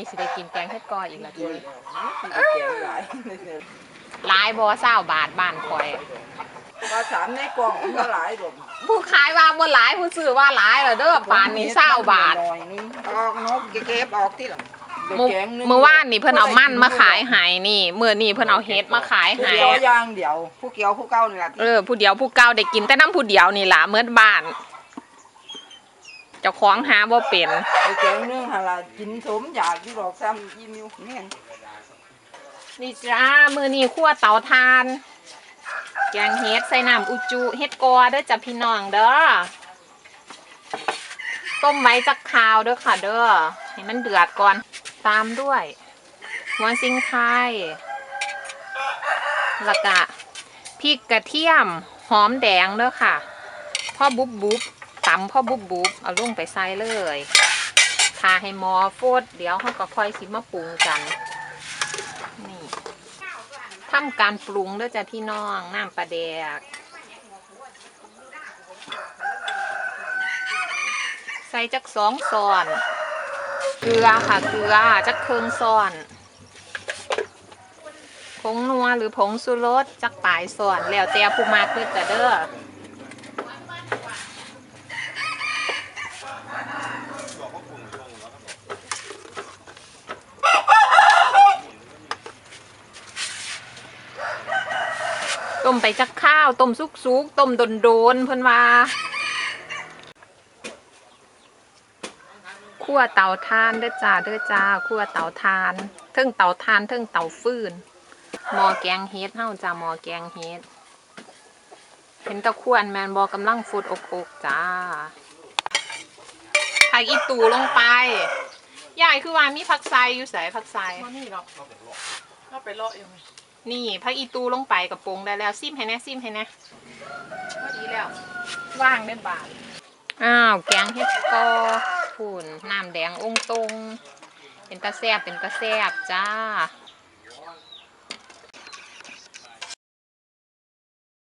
นี่สิได้กินแกงเฮ็ดกออีกแล้วทีนี้แกงหลายหลายบ่เศร้าบาทบ้านข่อยภาษามในกล่องมันก็หลายบ่มผู้ขายว่าบ่หลายผู้ซื้อว่าหลายล่ะเด้อปานนี้เศร้าบาทหน่อยนึงออกนกเก็บออกที่หลังมื้อมื้อวานนี่เพิ่นเอามันมาขายให้นี่มื้อนี้เพิ่นเอาเฮ็ดมาขายผู้ให้เกี่ยวอย่างเดียว ผู้เกี่ยวผู้เก่านี่ล่ะเออผู้เดียวผู้เก่าได้กินแต่น้ำผู้เดียวนี่ล่ะเมื่อบ้าน เจ้าของหาบ่เป็นไอ้แกงนึงหั่นล่ะกินสมอยากที่ดอกซ้ำยิ้มอยู่แม่นนี่จ้ามื้อนี้คั่วเตาถ่านแกงเฮ็ดใส่น้ำอุจุเฮ็ดกอเด้อจ้ะพี่น้องเด้อต้มไว้จักคราวเด้อค่ะเด้อให้มันเดือดก่อนตามด้วยหัวซิงไทยแล้วก็พริกกระเทียมหอมแดงเด้อค่ะพ่อบุ๊บบุ๊บ ตำพ่อบุบบุบเอาลงไปใส่เลยทาให้หมอโฟดเดี๋ยวเขาก็ค่อยสิมาปรุงกัน นี่ทำการปรุงด้อจ้ะพี่น้องน้ำปลาแดก ใส่จักสองซอนเกลือค่ะเกลือจักเคืองซอนผงนัวหรือผงสุรสจักปลายซอนแล้วแต่ผู้มากเด้อจะเด้อ ต้มไปจักข้าวต้มสุกๆต้มโดนๆเพิ่นว่าคั่วเตาทานเด้อจ้าเด้อจ้าคั่วเตาทานเทิงเตาทานเทิงเตาฟืนหม้อแกงเฮ็ดเฮาจ้าหม้อแกงเฮ็ดเห็นตะควนแมนบอกำลังฟุดอกอกจ้าผักอีตูลงไปยายคือว่ามีผักไซอยู่ใส่ผักไซบ่มีหรอกเข้าไปเลาะอยู่ นี่พักอีตูลงไปกับปรุงได้แล้วซิมให้นะซิมให้นะพอดีแล้ว ว่างได้บาทอ้าวแกงเห็ดกอผุ่นน้ำแดงองตรง เป็นตะแซบเป็นตะแซบจ้า